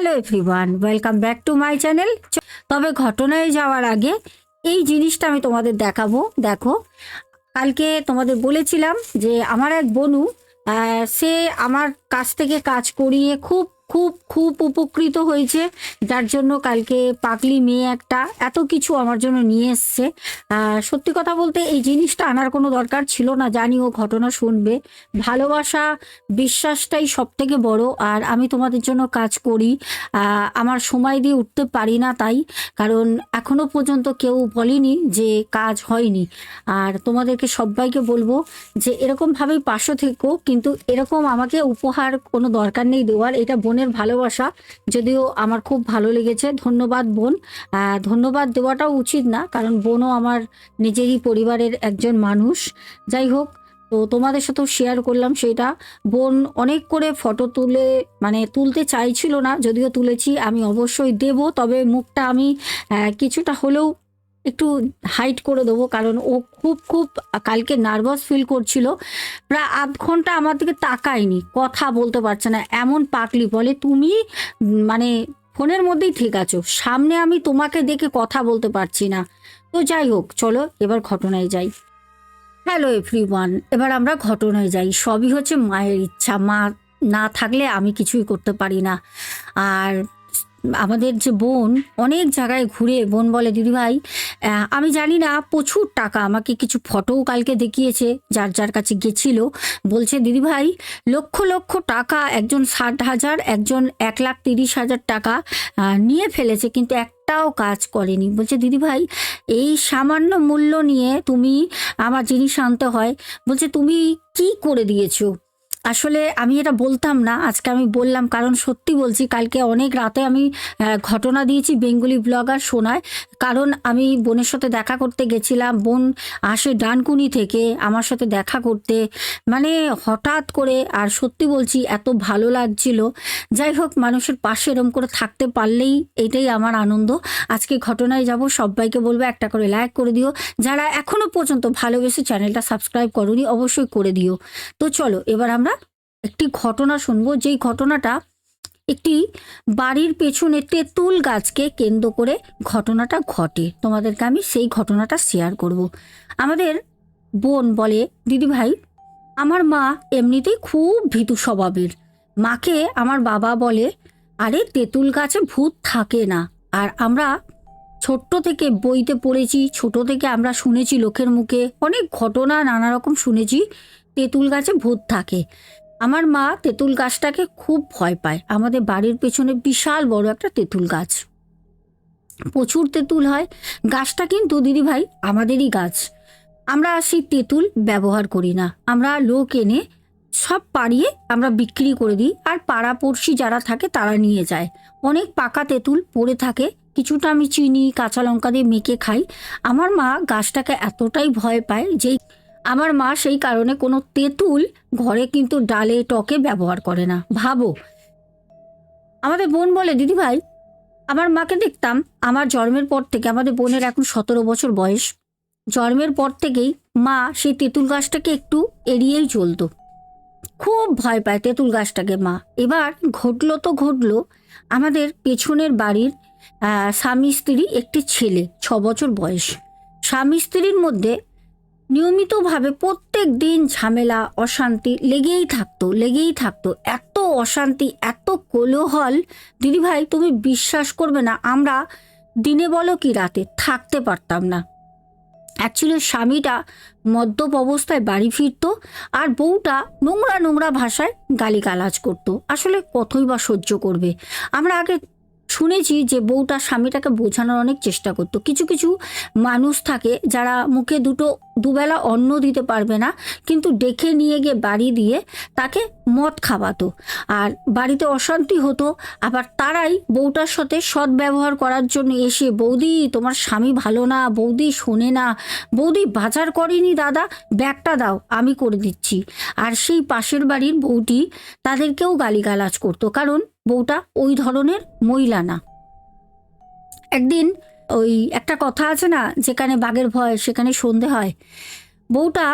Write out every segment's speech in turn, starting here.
Hello everyone, welcome back to my channel. তবে ঘটনায় যাওয়ার আগে এই জিনিসটা আমি তোমাদের দেখাবো। দেখো, কালকে তোমাদের বলেছিলাম যে আমার এক বনু সে আমার কাছ থেকে কাজ করিয়ে খুব খুব খুব উপকৃত হয়েছে। যার জন্য কালকে পাগলি মেয়ে একটা এত কিছু আমার জন্য নিয়ে এসছে। সত্যি কথা বলতে এই জিনিসটা আনার কোনো দরকার ছিল না। জানি ও ঘটনা শুনবে। ভালোবাসা, বিশ্বাসটাই সব থেকে বড়। আর আমি তোমাদের জন্য কাজ করি। আমার সময় দিয়ে উঠতে পারি না তাই। কারণ এখনও পর্যন্ত কেউ বলেনি যে কাজ হয়নি। আর তোমাদেরকে সবাইকে বলব যে এরকমভাবেই পাশে থেকো। কিন্তু এরকম আমাকে উপহার কোনো দরকার নেই দেওয়ার। এটা বোনের ভালোবাসা। যদিও আমার খুব ভালো লেগেছে। ধন্যবাদ বোন। ধন্যবাদ দেওয়াটাও উচিত না, কারণ বোনও আমার নিজেরই পরিবারের একজন মানুষ। যাই হোক, তো তোমাদের সাথেও শেয়ার করলাম সেটা। বোন অনেক করে ফটো তুলে মানে তুলতে চাইছিল না, যদিও তুলেছি, আমি অবশ্যই দেব। তবে মুখটা আমি কিছুটা হলেও একটু হাইট করে দেবো, কারণ ও খুব খুব কালকে নার্ভাস ফিল করছিল। প্রায় আধ ঘণ্টা আমার দিকে তাকায়নি, কথা বলতে পারছে না, এমন পাকলি বলে, তুমি মানে ফোনের মধ্যেই ঠিক আছো, সামনে আমি তোমাকে দেখে কথা বলতে পারছি না। তো যাই হোক, চলো এবার ঘটনায় যাই। হ্যালো এভরিওয়ান এবার আমরা ঘটনায় যাই। সবই হচ্ছে মায়ের ইচ্ছা, মা না থাকলে আমি কিছুই করতে পারি না। আর আমাদের যে বোন অনেক জায়গায় ঘুরে বোন বলে দিদিভাই আমি জানি না, প্রচুর টাকা আমাকে কিছু ফটোও কালকে দেখিয়েছে, যার যার কাছে গেছিল। বলছে দিদিভাই লক্ষ লক্ষ টাকা, একজন ষাট হাজার, একজন এক লাখ তিরিশ হাজার টাকা নিয়ে ফেলেছে, কিন্তু একটাও কাজ করেনি। বলছে দিদিভাই এই সামান্য মূল্য নিয়ে তুমি আমার জিনিস আনতে হয়। বলছে, তুমি কি করে দিয়েছ? আসলে আমি এটা বলতাম না, আজকে আমি বললাম। কারণ সত্যি বলছি, কালকে অনেক রাতে আমি ঘটনা দিয়েছি বেঙ্গলি ব্লগার শোনায় কারণ আমি বোনের সাথে দেখা করতে গেছিলাম, বোন আসে ডানকুনি থেকে আমার সাথে দেখা করতে। মানে হঠাৎ করে, আর সত্যি বলছি, এত ভালো লাগছিল। যাই হোক, মানুষের পাশে এরম করে থাকতে পারলেই এটাই আমার আনন্দ। আজকে ঘটনায় যাব, সবাইকে বলব একটা করে লাইক করে দিও। যারা এখনও পর্যন্ত ভালোবেসে চ্যানেলটা সাবস্ক্রাইব করনি, অবশ্যই করে দিও। তো চলো, এবার আমরা একটি ঘটনা শুনব। যেই ঘটনাটা একটি বাড়ির পেছনে তেঁতুল গাছকে কেন্দ্র করে ঘটনাটা ঘটে। তোমাদেরকে আমি সেই ঘটনাটা শেয়ার করব। আমাদের বোন বলে, দিদি ভাই, আমার মা এমনিতেই খুব ভীতু স্বভাবের। মাকে আমার বাবা বলে, আরে, তেঁতুল গাছে ভূত থাকে না। আর আমরা ছোট্ট থেকে বইতে পড়েছি, ছোট থেকে আমরা শুনেছি লোকের মুখে, অনেক ঘটনা নানা রকম শুনেছি, তেঁতুল গাছে ভূত থাকে। আমার মা তেঁতুল গাছটাকে খুব ভয় পায়। আমাদের বাড়ির পেছনে বিশাল বড় একটা তেঁতুল গাছ। প্রচুর তেঁতুল হয়। গাছটা কিন্তু দিদিভাই আমাদেরই গাছ। আমরা সেই তেঁতুল ব্যবহার করি না। আমরা লোক এনে সব পাড়িয়ে আমরা বিক্রি করে দিই আর পাড়াপড়শি যারা থাকে তারা নিয়ে যায়। অনেক পাকা তেঁতুল পড়ে থাকে। কিছুটা আমি চিনি, কাঁচা লঙ্কা দিয়ে মেখে খাই। আমার মা গাছটাকে এতটাই ভয় পায় যে আমার মা সেই কারণে কোনো তেঁতুল ঘরে কিন্তু ডালে টকে ব্যবহার করে না। ভাবো। আমাদের বোন বলে, দিদি ভাই, আমার মাকে দেখতাম আমার জন্মের পর থেকে, আমাদের বোনের এখন সতেরো বছর বয়স। জন্মের পর থেকেই মা সেই তেঁতুল গাছটাকে একটু এড়িয়েই চলতো। খুব ভয় পায় তেঁতুল গাছটাকে মা। এবার ঘটলো তো ঘটলো, আমাদের পেছনের বাড়ির স্বামী স্ত্রী একটি ছেলে, ছ বছর বয়স। স্বামী স্ত্রীর মধ্যে নিয়মিতভাবে প্রত্যেক দিন ঝামেলা, অশান্তি লেগেই থাকতো লেগেই থাকতো। এত অশান্তি, এত কোলোহল। দিদিভাই তুমি বিশ্বাস করবে না, আমরা দিনে বলো কি রাতে থাকতে পারতাম না। অ্যাকচুয়ালি স্বামীটা মদ্যপ অবস্থায় বাড়ি ফিরতো আর বউটা নোংরা নোংরা ভাষায় গালিগালাজ করতো। আসলে কতই বা সহ্য করবে? আমরা আগে শুনেছি যে বউটা স্বামীটাকে বোঝানোর অনেক চেষ্টা করতো। কিছু কিছু মানুষ থাকে যারা মুখে দুটো, দুবেলা অন্ন দিতে পারবে না, কিন্তু ডেকে নিয়ে গিয়ে বাড়ি দিয়ে তাকে মদ খাওয়াতো। আর বাড়িতে অশান্তি হতো, আবার তারাই বউটার সাথে সৎ ব্যবহার করার জন্য এসে, বৌদি, তোমার স্বামী ভালো না, বৌদি শোনে না। বৌদি, বাজার করেনি দাদা, ব্যাগটা দাও, আমি করে দিচ্ছি। আর সেই পাশের বাড়ির বউটি তাদেরকেও গালিগালাজ করতো। কারণ বউটা ওই ধরনের মহিলা না। একদিন ওই একটা কথা আছে না, যেখানে বাঘের ভয়, সেখানে সন্ধে হয়। বউটা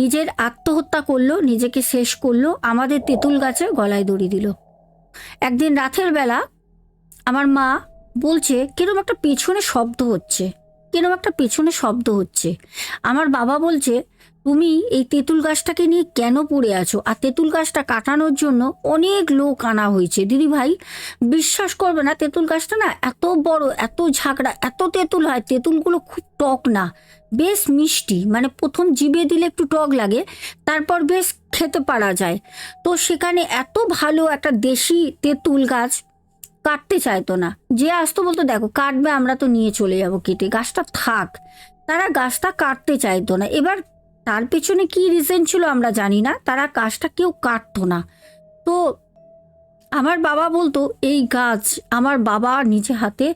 নিজের আত্মহত্যা করল, নিজেকে শেষ করল, আমাদের তেঁতুল গাছে গলায় দড়ি দিল। একদিন রাতের বেলা আমার মা বলছে, কিরম একটা পেছনে শব্দ হচ্ছে, কিরম একটা পেছনে শব্দ হচ্ছে। আমার বাবা বলছে তুমি এই তেঁতুল গাছটাকে নিয়ে কেন পড়ে আছো? আর তেঁতুল গাছটা কাটানোর জন্য অনেক লোক আনা হয়েছে। দিদি ভাই, বিশ্বাস করবে না, তেঁতুল গাছটা না এত বড়, এত ঝাঁকড়া, এত তেঁতুল হয়, তেঁতুলগুলো খুব টক না। বেশ মিষ্টি মানে প্রথম জিভে দিলে একটু টক লাগে, তারপর বেশ খেতে পারা যায়। তো সেখানে এত ভালো একটা দেশি তেঁতুল গাছ কাটতে চাইতো না। যে আসতো বলতো, দেখো, কাটবে, আমরা তো নিয়ে চলে যাব কেটে। গাছটা থাক, তারা গাছটা কাটতে চাইতো না। এবার তার পেছনে কি রিজন ছিল আমরা জানি না, তারা গাছটা কেউ কাটতো না। তো আমার বাবা বলতো, এই গাছ আমার বাবা নিজে হাতে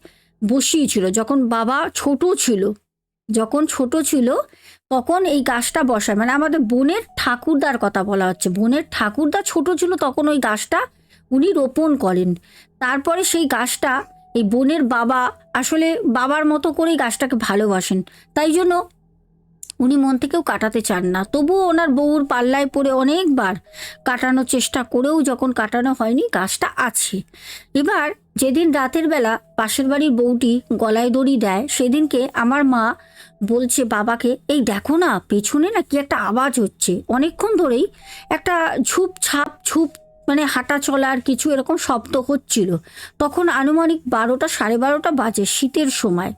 বসিয়েছিল, যখন বাবা ছোট ছিল, যখন ছোট ছিল, তখন এই গাছটা বসায়। মানে আমাদের বোনের ঠাকুরদার কথা বলা হচ্ছে। বোনের ঠাকুরদা ছোট ছিল, তখন ওই গাছটা উনি রোপণ করেন। তারপরে সেই গাছটা, এই বোনের বাবা আসলে বাবার মতো করেই গাছটাকে ভালোবাসেন। তাই জন্য উনি মন থেকেও কাটাতে চান না। তবুও ওনার বউর পাল্লায় পড়ে অনেকবার কাটানোর চেষ্টা করেও যখন কাটানো হয়নি গাছটা আছে। এবার যেদিন রাতের বেলা পাশের বাড়ির বউটি গলায় দড়ি দেয়, সেদিনকে আমার মা বলছে, বাবাকে, এই দেখো না, পেছনে না কি একটা আওয়াজ হচ্ছে। অনেকক্ষণ ধরেই একটা ঝুপ ছাপ ঝুপ মানে হাঁটা চলার কিছু এরকম শব্দ হচ্ছিল। তখন আনুমানিক বারোটা সাড়ে বারোটা বাজে শীতের সময়।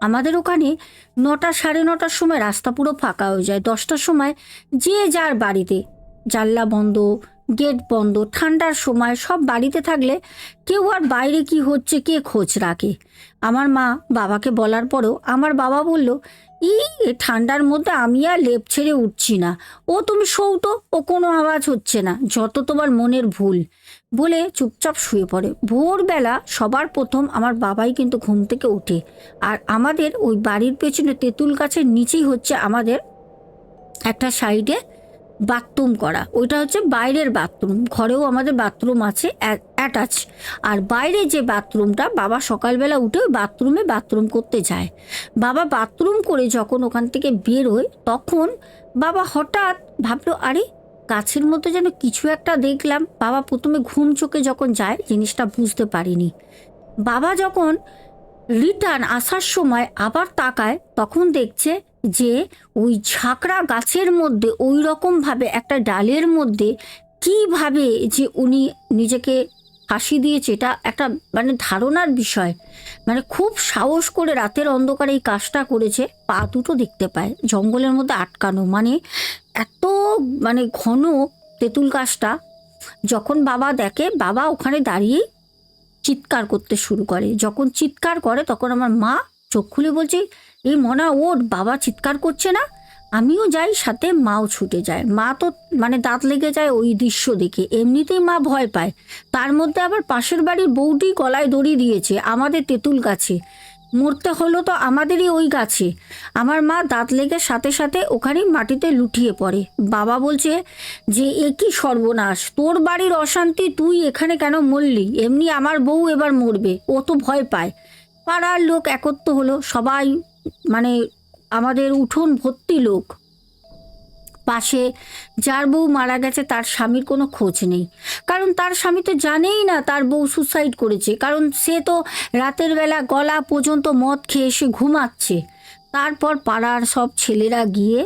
আমাদের ওখানে নটা সাড়ে নটার সময় রাস্তা পুরো ফাঁকা হয়ে যায়। দশটার সময় যে যার বাড়িতে। জানলা বন্ধ, গেট বন্ধ, ঠান্ডার সময় সব বাড়িতে থাকলে কেউ আর বাইরে কি হচ্ছে, কে খোঁজ রাখে? আমার মা বাবাকে বলার পরেও আমার বাবা বলল ই ঠান্ডার মধ্যে আমি আর লেপ ছেড়ে উঠছি না। ও তুমি সৌতো ও কোনো আওয়াজ হচ্ছে না। যত তোমার মনের ভুল। বলে চুপচাপ শুয়ে পড়ে। ভোরবেলা সবার প্রথম আমার বাবাই কিন্তু ঘুম থেকে ওঠে আর আমাদের ওই বাড়ির পেছনে তেঁতুল গাছের নিচেই হচ্ছে আমাদের একটা সাইডে বাথরুম করা। ওইটা হচ্ছে বাইরের বাথরুম। ঘরেও আমাদের বাথরুম আছে অ্যাটাচ। আর বাইরে যে বাথরুমটা, বাবা সকালবেলা উঠে ওই বাথরুমে বাথরুম করতে যায়। বাবা বাথরুম করে যখন ওখান থেকে বেরোয়, তখন বাবা হঠাৎ ভাবলো, আরে গাছের মধ্যে যেন কিছু একটা দেখলাম। বাবা প্রথমে ঘুম চোখে যখন যায়, জিনিসটা বুঝতে পারিনি। বাবা যখন রিটার্ন আসার সময় আবার তাকায়, তখন দেখছে যে, ওই ঝাঁকড়া গাছের মধ্যে, ওই রকমভাবে একটা ডালের মধ্যে কীভাবে যে উনি নিজেকে ফাঁসি দিয়েছে, এটা একটা মানে ধারণার বিষয়। মানে খুব সাহস করে রাতের অন্ধকারে এই কাজটা করেছে, পা দুটো দেখতে পায়, জঙ্গলের মধ্যে আটকানো। মানে এত মানে ঘন তেঁতুল গাছটা, যখন বাবা দেখে, বাবা ওখানে দাঁড়িয়ে চিৎকার করতে শুরু করে। যখন চিৎকার করে, তখন আমার মা চোখ খুলে বলছে এই মনা, ওর বাবা চিৎকার করছে না? আমিও যাই, সাথে মাও ছুটে যায়। মা তো মানে দাঁত লেগে যায় ওই দৃশ্য দেখে। এমনিতেই মা ভয় পায়। তার মধ্যে আবার পাশের বাড়ির বউটি গলায় দড়ি দিয়েছে, আমাদের তেঁতুল গাছে। মরতে হলো তো আমাদেরই ওই গাছে। আমার মা দাঁত লেগে সাথে সাথে ওখানে মাটিতে লুটিয়ে পড়ে। বাবা বলছে, যে এ কি সর্বনাশ, তোর বাড়ির অশান্তি তুই এখানে কেন মরলি? এমনি আমার বউ এবার মরবে, ও তো ভয় পায়। পাড়ার লোক একত্র হলো, সবাই মানে আমাদের উঠোন ভর্তি লোক। পাশে। যার বউ মারা গেছে, তার স্বামীর কোনো খোঁজ নেই। কারণ তার স্বামী তো জানেই না, তার বউ সুসাইড করেছে। কারণ সে তো রাতের বেলা গলা পর্যন্ত মদ খেয়ে এসে ঘুমাচ্ছে। তারপর পাড়ার সব ছেলেরা গিয়ে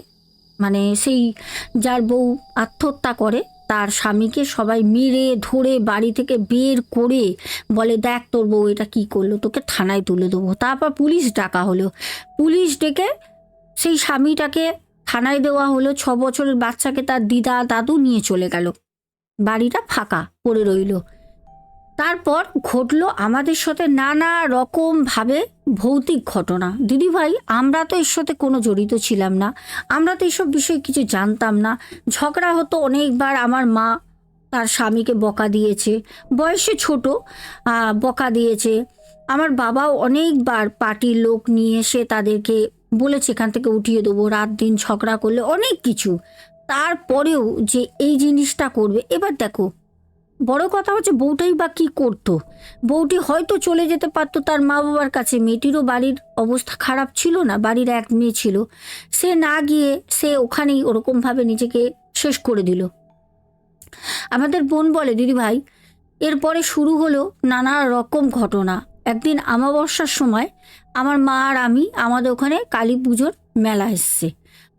মানে সেই যার বউ আত্মহত্যা করে, তার স্বামীকে সবাই মেরে, ধরে, বাড়ি থেকে বের করে বলে, দেখ তোর বউ এটা কী করল? তোকে থানায় তুলে দেবো। তারপর পুলিশ ডাকা হলো। পুলিশ ডেকে সেই স্বামীটাকে থানায় দেওয়া হলো ছ বছরের বাচ্চাকে তার দিদা দাদু নিয়ে চলে গেল। বাড়িটা ফাঁকা পড়ে রইল। তারপর ঘটলো আমাদের সাথে নানা রকম ভাবে ভৌতিক ঘটনা। দিদিভাই আমরা তো এর সাথে কোনো জড়িত ছিলাম না। আমরা তো এসব বিষয়ে কিছু জানতাম না। ঝগড়া হতো অনেকবার। আমার মা তার স্বামীকে বকা দিয়েছে। বয়সে ছোট বকা দিয়েছে। আমার বাবাও অনেকবার পার্টির লোক নিয়ে এসে তাদেরকে বলেছে, এখান থেকে উঠিয়ে দেবো। রাত দিন ঝগড়া করলে অনেক কিছু। তারপরেও যে এই জিনিসটা করবে, এবার দেখো। বড় কথা হচ্ছে, বউটাই বা কি করতো? বউটি হয়তো চলে যেতে পারতো তার মা বাবার কাছে। মেয়েটিরও বাড়ির অবস্থা খারাপ ছিল না, বাড়ির এক মেয়ে ছিল। সে না গিয়ে সে ওখানেই ওরকমভাবে নিজেকে শেষ করে দিল। আমাদের বোন বলে, দিদি ভাই, এরপরে শুরু হলো নানা রকম ঘটনা। একদিন আমাবস্যার সময় আমার মা আর আমি আমাদের ওখানে কালী পুজোর মেলা এসছে।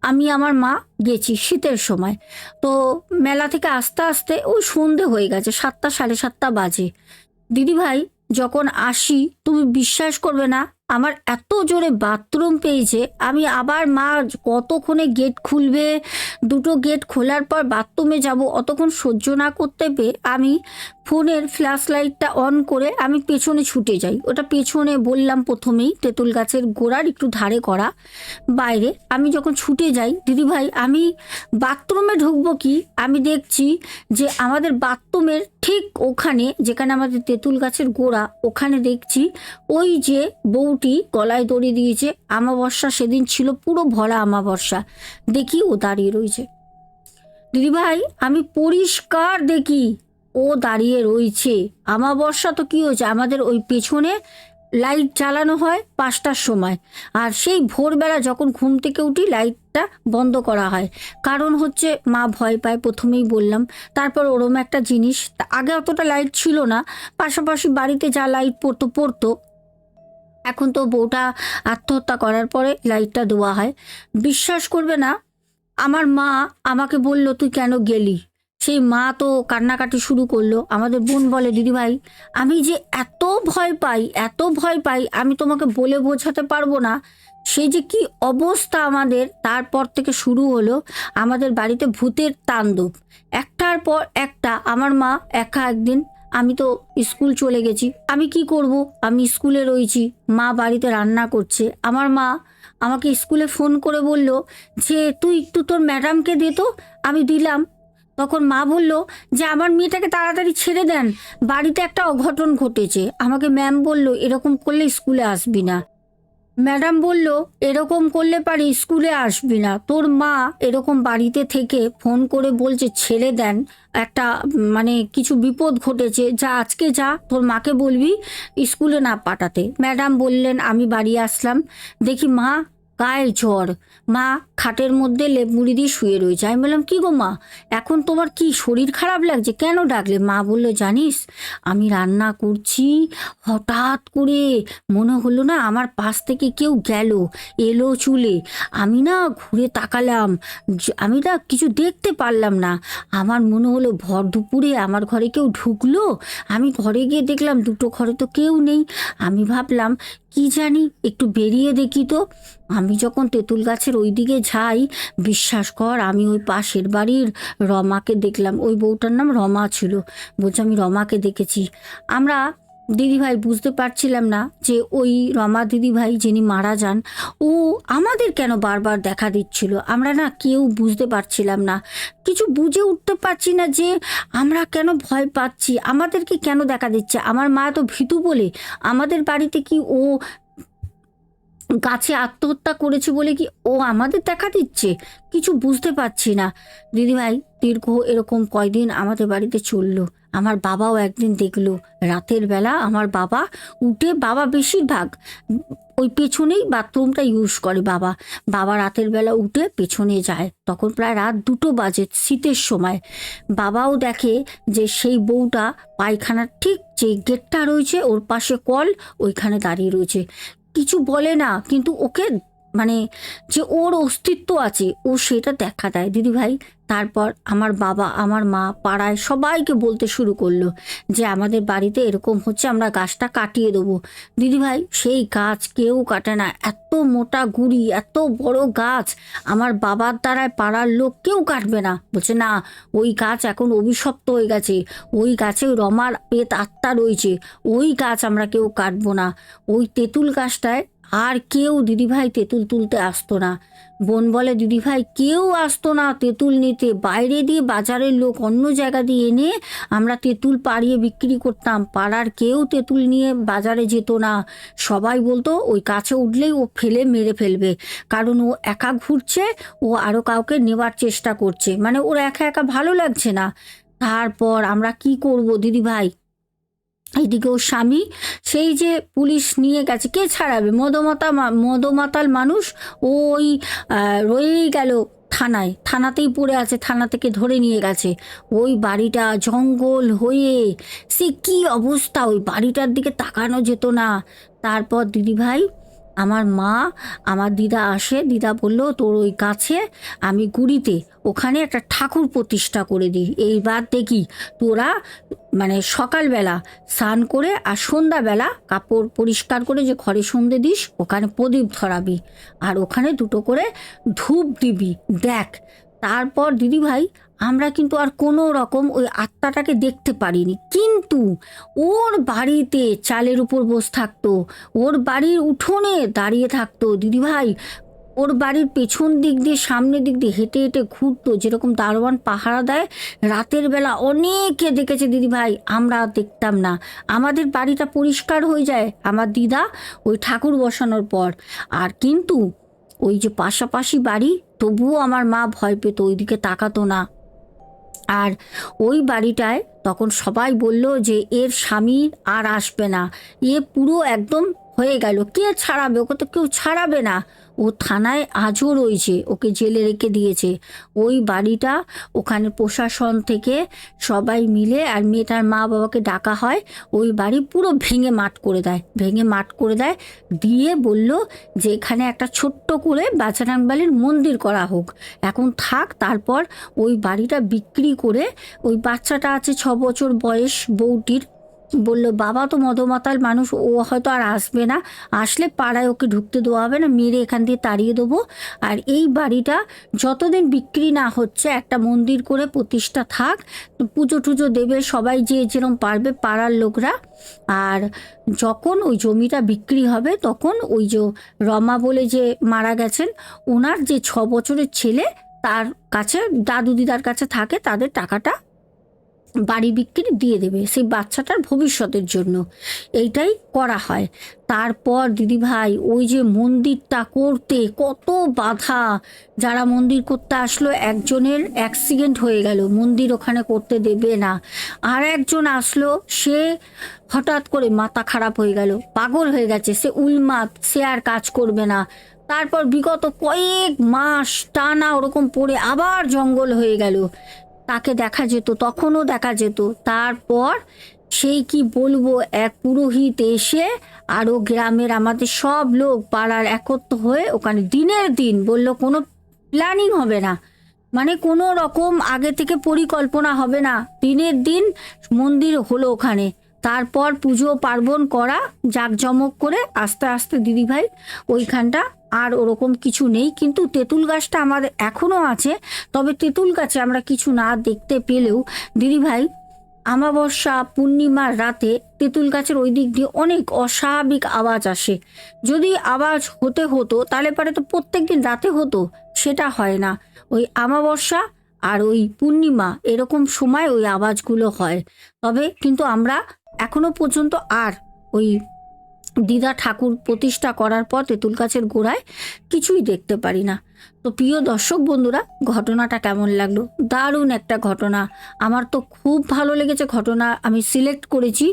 আমি আমার মা গেছি শীতের সময়। তো মেলা থেকে আস্তে আস্তে ওই সন্ধে হয়ে গেছে, সাতটা সাড়ে সাতটা বাজে। দিদিভাই, যখন আসি, তুমি বিশ্বাস করবে না আমার এত জোরে বাথরুম পেয়েছে, আমি আবার মা কতক্ষণে গেট খুলবে? দুটো গেট খোলার পর বাথরুমে যাব, অতক্ষণ সহ্য না করতে পেয়ে আমি ফোনের ফ্ল্যাশ লাইটটা অন করে আমি পেছনে ছুটে যাই। ওটা পেছনে বললাম প্রথমেই, তেঁতুল গাছের গোড়ার একটু ধারে করা বাইরে। আমি যখন ছুটে যাই, দিদিভাই, আমি বাথরুমে ঢুকবো কি? আমি দেখছি যে আমাদের বাথরুমের ঠিক ওখানে, যেখানে আমাদের তেঁতুল গাছের গোড়া, ওখানে দেখছি ওই যে বউটি গলায় দড়ি দিয়েছে আমাবস্যা সেদিন ছিল পুরো ভরা আমাবস্যা দেখি ও দাঁড়িয়ে রয়েছে। দিদিভাই, আমি পরিষ্কার দেখি, ও দাঁড়িয়ে রয়েছে। আমাবস্যা তো কী হয়েছে? আমাদের ওই পেছনে লাইট জ্বালানো হয় পাঁচটার সময়। আর সেই ভোরবেলা যখন ঘুম থেকে উঠি, লাইটটা বন্ধ করা হয়। কারণ হচ্ছে মা ভয় পায়, প্রথমেই বললাম। তারপর ওরম একটা জিনিস আগে অতটা লাইট ছিল না। পাশাপাশি বাড়িতে যা লাইট পড়তো পড়তো। এখন তো বউটা আত্মহত্যা করার পরে লাইটটা দেওয়া হয়। বিশ্বাস করবে না, আমার মা আমাকে বলল, তুই কেন গেলি? সেই মা তো কান্নাকাটি শুরু করল। আমাদের বোন বলে, দিদিভাই, আমি যে এত ভয় পাই, এত ভয় পাই, আমি তোমাকে বলে বোঝাতে পারব না। সেই যে কি অবস্থা আমাদের। তারপর থেকে শুরু হলো আমাদের বাড়িতে ভূতের তাণ্ডব। একটার পর একটা আমার মা একা একদিন, আমি তো স্কুল চলে গেছি, আমি কি করব? আমি স্কুলে রয়েছি, মা বাড়িতে রান্না করছে। আমার মা আমাকে স্কুলে ফোন করে বলল, যে, তুই একটু তোর ম্যাডামকে দে তো, আমি দিলাম। তখন মা বলল যে, আমার মেয়েটাকে তাড়াতাড়ি ছেড়ে দেন। বাড়িতে একটা অঘটন ঘটেছে। আমাকে ম্যাম বলল, এরকম করলে স্কুলে আসবি না। ম্যাডাম বলল, এরকম করলে পারি, স্কুলে আসবি না। তোর মা এরকম বাড়িতে থেকে ফোন করে বলছে, ছেড়ে দেন। একটা মানে কিছু বিপদ ঘটেছে। যা আজকে যা। তোর মাকে বলবি, স্কুলে না পাঠাতে। ম্যাডাম বললেন, আমি বাড়ি আসলাম। দেখি মা গায়ে জ্বর মা, খাটের মধ্যে লেপ মুড়ি দিয়ে শুয়ে রয়েছে। আমি বললাম, কী গো মা? এখন তোমার কি শরীর খারাপ লাগছে? কেন ডাকলে? মা বলল, জানিস, আমি রান্না করছি, হঠাৎ করে মনে হলো না আমার পাশ থেকে কেউ গেল, এলো চুলে। আমি না ঘুরে তাকালাম আমি না কিছু দেখতে পারলাম না। আমার মনে হলো ভর দুপুরে আমার ঘরে কেউ ঢুকলো। আমি ঘরে গিয়ে দেখলাম দুটো ঘরে তো কেউ নেই। আমি ভাবলাম কি জানি, একটু বেরিয়ে দেখি তো। আমি যখন তেঁতুল গাছের ওই দিকে যাই, বিশ্বাস কর, আমি ওই পাশের বাড়ির রমাকে দেখলাম। ওই বউটার নাম রমা ছিল। বলছে, আমি রমাকে দেখেছি। আমরা দিদিভাই, বুঝতে পারছিলাম না যে ওই রমা দিদিভাই যিনি মারা যান, ও আমাদের কেন বারবার দেখা দিচ্ছিল? আমরা না কেউ বুঝতে পারছিলাম না। কিছু বুঝে উঠতে পারছি না যে আমরা কেন ভয় পাচ্ছি, আমাদেরকে কেন দেখা দিচ্ছে? আমার মা তো ভীতু বলে, আমাদের বাড়িতে কি ও গাছে আত্মহত্যা করেছে বলে কি ও আমাদের দেখা দিচ্ছে? কিছু বুঝতে পারছি না। দিদিভাই, দীর্ঘ এরকম কয়দিন আমাদের বাড়িতে চলল। আমার বাবাও একদিন দেখল, রাতের বেলা আমার বাবা উঠে, বাবা বেশিরভাগ ওই পেছনেই বাথরুমটা ইউজ করে বাবা। বাবা রাতের বেলা উঠে পেছনে যায়, তখন প্রায় রাত দুটো বাজে শীতের সময়। বাবাও দেখে যে সেই বউটা পায়খানার ঠিক যে গেটটা রয়েছে, ওর পাশে কল, ওইখানে দাঁড়িয়ে রয়েছে। কিছু বলে না, কিন্তু ওকে মানে যে ওর অস্তিত্ব আছে, ও সেটা দেখা দেয়। দিদিভাই তারপর আমার বাবা, আমার মা পাড়ায় সবাইকে বলতে শুরু করল যে, আমাদের বাড়িতে এরকম হচ্ছে, আমরা গাছটা কাটিয়ে দেবো। দিদিভাই সেই গাছ কেউ কাটে না। এত মোটা গুড়ি, এত বড় গাছ, আমার বাবার দ্বারায় পাড়ার লোক কেউ কাটবে না। বলছে, না, ওই গাছ এখন অভিশপ্ত হয়ে গেছে। ওই গাছে রমার পেত আত্মা রয়েছে। ওই গাছ আমরা কেউ কাটবো না। ওই তেঁতুল গাছটায় আর কেউ দিদিভাই তেঁতুল তুলতে আসতো না। বোন বলে, দিদিভাই, কেউ আসতো না তেঁতুল নিতে। বাইরে দিয়ে বাজারের লোক অন্য জায়গা দিয়ে এনে আমরা তেঁতুল পাড়িয়ে বিক্রি করতাম। পাড়ার কেউ তেঁতুল নিয়ে বাজারে যেত না। সবাই বলতো, ওই কাছে উঠলেই ও ফেলে মেরে ফেলবে। কারণ ও একা ঘুরছে, ও আরও কাউকে নেবার চেষ্টা করছে। মানে ওর একা একা ভালো লাগছে না। তারপর আমরা কি করব, দিদিভাই? এইদিকে ওর স্বামী, সেই যে পুলিশ নিয়ে গেছে, কে ছাড়াবে? মদমাতা মদমাতাল মানুষ? ওই রয়েই গেল থানায়, থানাতেই পড়ে আছে, থানা থেকে ধরে নিয়ে গেছে। ওই বাড়িটা জঙ্গল হয়ে, সে কি অবস্থা? ওই বাড়িটার দিকে তাকানো যেত না। তারপর দিদিভাই আমার মা, আমার দিদা আসে, দিদা বলল, তোর ওই কাছে আমি গুড়িতে ওখানে একটা ঠাকুর প্রতিষ্ঠা করে দিই। এইবার দেখি তোরা মানে সকালবেলা স্নান করে আর সন্ধ্যাবেলা কাপড় পরিষ্কার করে যে ঘরে সন্ধে দিস, ওখানে প্রদীপ ধরাবি। আর ওখানে দুটো করে ধূপ দিবি। দেখ, তারপর দিদিভাই আমরা কিন্তু আর কোনো রকম ওই আত্মাটাকে দেখতে পারিনি। কিন্তু ওর বাড়িতে চালের উপর বসে থাকতো, ওর বাড়ির উঠোনে দাঁড়িয়ে থাকতো, দিদিভাই। ওর বাড়ির পেছন দিক দিয়ে, সামনের দিক দিয়ে হেঁটে হেঁটে ঘুরতো, যেরকম দারোয়ান পাহারা দেয়। রাতের বেলা অনেকে দেখেছে, দিদিভাই, আমরা দেখতাম না। আমাদের বাড়িটা পরিষ্কার হয়ে যায়, আমার দিদা ওই ঠাকুর বসানোর পর। আর কিন্তু ওই যে পাশাপাশি বাড়ি, তবুও আমার মা ভয় পেত, ওইদিকে তাকাতো না। আর ওই বাড়িটায় তখন সবাই বলল যে এর স্বামী আর আসবে না। এ পুরো একদম হয়ে গেল। কে ছাড়াবে? ওকে তো কেউ ছাড়াবে না। ও থানায় আজও রয়েছে, ওকে জেলে রেখে দিয়েছে। ওই বাড়িটা ওখানে প্রশাসন থেকে সবাই মিলে আর মেয়েটার মা বাবাকে ডাকা হয়, ওই বাড়ি পুরো ভেঙে মাঠ করে দেয়। ভেঙে মাঠ করে দেয়, দিয়ে বলল যে এখানে একটা ছোট্ট করে বাচারাংবালির মন্দির করা হোক। এখন থাক, তারপর ওই বাড়িটা বিক্রি করে ওই বাচ্চাটা আছে ছ বছর বয়স বউটির বলল, বাবা তো মদমাতাল মানুষ, ও হয়তো আর আসবে না। আসলে পাড়ায় ওকে ঢুকতে দেওয়া হবে না, মেরে এখান দিয়ে তাড়িয়ে দেবো। আর এই বাড়িটা যতদিন বিক্রি না হচ্ছে, একটা মন্দির করে প্রতিষ্ঠা থাক। পুজো টুজো দেবে সবাই যে যেরকম পারবে, পাড়ার লোকরা। আর যখন ওই জমিটা বিক্রি হবে, তখন ওই যে রমা বলে যে মারা গেছেন, ওনার যে ছ বছরের ছেলে, তার কাছে, দাদু দিদার কাছে থাকে, তাদের টাকাটা বাড়ি বিক্রি দিয়ে দেবে সেই বাচ্চাটার ভবিষ্যতের জন্য। এইটাই করা হয়। তারপর দিদিভাই, ওই যে মন্দিরটা করতে কত বাধা। যারা মন্দির করতে আসলো, একজনের অ্যাক্সিডেন্ট হয়ে গেল, মন্দির ওখানে করতে দেবে না। আর একজন আসলো, সে হঠাৎ করে মাথা খারাপ হয়ে গেল, পাগল হয়ে গেছে, সে উন্মাদ সে আর কাজ করবে না। তারপর বিগত কয়েক মাস টানা ওরকম পড়ে আবার জঙ্গল হয়ে গেল। তাকে দেখা যেত, তখনও দেখা যেত। তারপর সেই কি বলব, এক পুরোহিত এসে আরও গ্রামের আমাদের সব লোক পাড়ার একত্র হয়ে ওখানে দিনের দিন বলল, কোনো প্ল্যানিং হবে না। মানে কোনো রকম আগে থেকে পরিকল্পনা হবে না। দিনের দিন মন্দির হলো ওখানে। তারপর পুজো পার্বণ করা জাঁকজমক করে আস্তে আস্তে দিদিভাই ওইখানটা আর ওরকম কিছু নেই। কিন্তু তেঁতুল গাছটা আমাদের এখনও আছে, তবে তেঁতুল গাছে আমরা কিছু না দেখতে পেলেও দিদিভাই আমাবস্যা পূর্ণিমার রাতে তেঁতুল গাছের ওই দিক দিয়ে অনেক অস্বাভাবিক আওয়াজ আসে। যদি আওয়াজ হতে হতো, তাহলে পরে তো প্রত্যেক দিন রাতে হতো, সেটা হয় না। ওই আমাবস্যা আর ওই পূর্ণিমা, এরকম সময় ওই আওয়াজগুলো হয়। তবে কিন্তু আমরা এখনও পর্যন্ত আর ওই দিদা ঠাকুর প্রতিষ্ঠা করার পর তেঁতুল গাছের গোড়ায় কিছুই দেখতে পারি না। তো প্রিয় দর্শক বন্ধুরা, ঘটনাটা কেমন লাগল? দারুণ একটা ঘটনা। আমার তো খুব ভালো লেগেছে ঘটনা, আমি সিলেক্ট করেছি।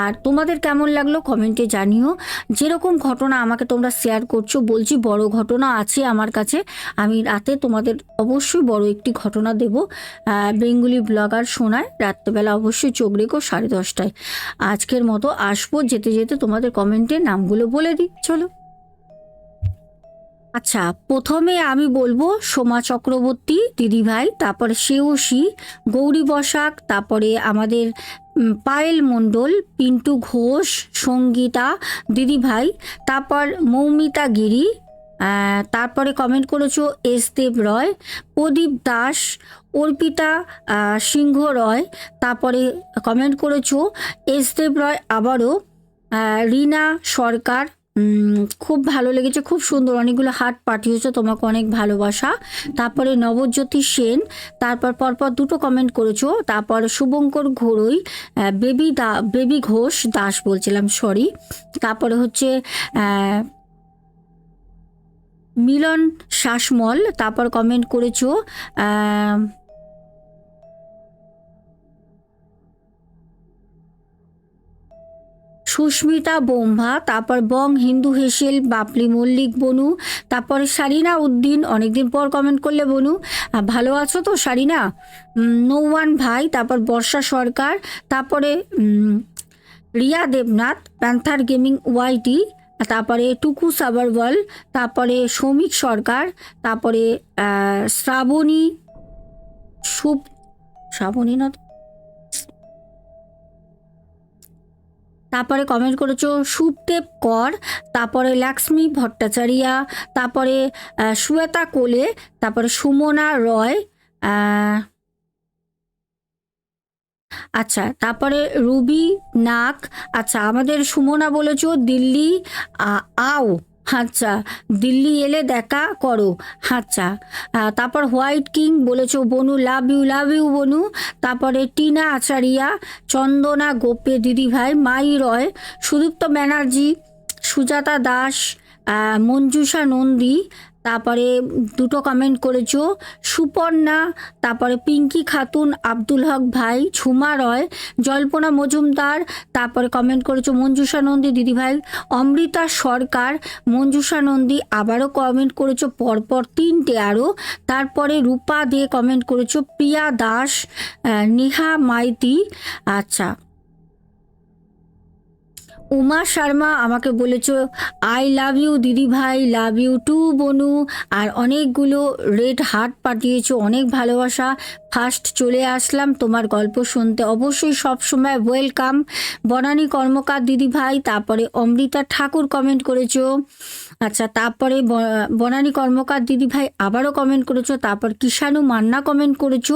আর তোমাদের কেমন লাগল কমেন্টে জানিও। যেরকম ঘটনা আমাকে তোমরা শেয়ার করছ, বলছি বড় ঘটনা আছে আমার কাছে। আমি রাতে তোমাদের অবশ্যই বড় একটি ঘটনা দেব বেঙ্গুলি ব্লগার শোনায় রাত্রেবেলা অবশ্যই চোখ রেখো সাড়ে দশটায়। আজকের মতো আসব, যেতে যেতে তোমাদের কমেন্টে নামগুলো বলে দিই। চলো। আচ্ছা প্রথমে আমি বলব সোমা চক্রবর্তী দিদিভাই তারপরে শেওসি গৌরী বসাক, তারপরে আমাদের পায়েল মণ্ডল, পিন্টু ঘোষ, সঙ্গীতা দিদিভাই তারপর মৌমিতা গিরি তারপরে কমেন্ট করেছ এস দেব রয়, প্রদীপ দাস, অর্পিতা সিংহ রয়, তারপরে কমেন্ট করেছ এস দেব রয় আবারও রিনা সরকার খুব ভালো লেগেছে, খুব সুন্দর। অনেকগুলো হার্ট পাঠিয়েছো, তোমাকে অনেক ভালোবাসা। তারপরে নবজ্যোতি সেন, তারপর পরপর দুটো কমেন্ট করেছ। তারপর শুভঙ্কর ঘোড়ই বেবি দা, বেবি ঘোষ দাস বলছিলাম সরি তারপরে হচ্ছে মিলন শাসমল, তারপর কমেন্ট করেছ সুস্মিতা বোম্ভা তারপর বং হিন্দু হেসেল, বাপলি মল্লিক বনু, তারপরে সারিনা উদ্দিন, অনেকদিন পর কমেন্ট করলে বনু। ভালো আছো তো সারিনা? নৌওয়ান ভাই, তারপর বর্ষা সরকার, তারপরে Riya Debnath, panther gaming YT, তারপরে টুকু সাবারওয়াল, তারপরে শ্রমিক সরকার, তারপরে শ্রাবণী সুপ শ্রাবণী না তারপরে কমেন্ট করেছ সুপদেব কর তারপরে লক্ষ্মী ভট্টাচারিয়া তারপরে শ্বেতা কোলে তারপরে সুমনা রয় আচ্ছা তারপরে রুবি নাক আচ্ছা আমাদের সুমনা বলেছ, দিল্লি আও আচ্ছা দিল্লি এলে দেখা করো আচ্ছা তারপর হোয়াইট কিং বলেছ, বনু, লাভ ইউ লাভ ইউ, বনু। তারপরে টিনা আচারিয়া, চন্দনা গোপে, দিদিভাই, মাই রয়, সুদীপ্ত ব্যানার্জি, সুজাতা দাস মঞ্জুষা নন্দী তারপরে দুটো কমেন্ট করেছ, সুপর্ণা, তারপরে পিঙ্কি খাতুন, আব্দুল হক ভাই, ঝুমা রয়, জল্পনা মজুমদার, তারপরে কমেন্ট করেছ মঞ্জুষা নন্দী দিদিভাই, অমৃতা সরকার, মঞ্জুষা নন্দী আবারও কমেন্ট করেছ, পরপর তিনটে আরও তারপরে রূপা দিয়ে কমেন্ট করেছ, প্রিয়া দাস নেহা মাইতি আচ্ছা। উমা শর্মা আমাকে বলেছ আই লাভ ইউ দিদি ভাই লাভ ইউ টু বনু। আর অনেকগুলো রেড হার্ট পাঠিয়েছ, অনেক ভালোবাসা। ফার্স্ট চলে আসলাম। তোমার গল্প শুনতে অবশ্যই সব সময় ওয়েলকাম। বনানী কর্মকার দিদি ভাই, তারপরে অমৃতা ঠাকুর কমেন্ট করেছ। আচ্ছা তারপরে বনানী কর্মকার দিদি ভাই আবারও কমেন্ট করেছ। তারপর কিষাণু মান্না কমেন্ট করেছ।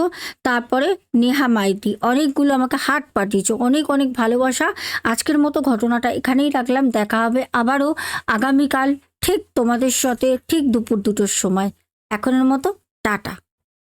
তারপরে নেহা মাইতি, অনেকগুলো আমাকে হার্ট পাঠিয়েছো। অনেক অনেক ভালোবাসা। আজকের মতো ঘটনাটা এখানেই রাখলাম। দেখা হবে আবারও আগামীকাল ঠিক তোমাদের সাথে ঠিক দুপুর দুটোর সময়। এখনের মতো টাটা।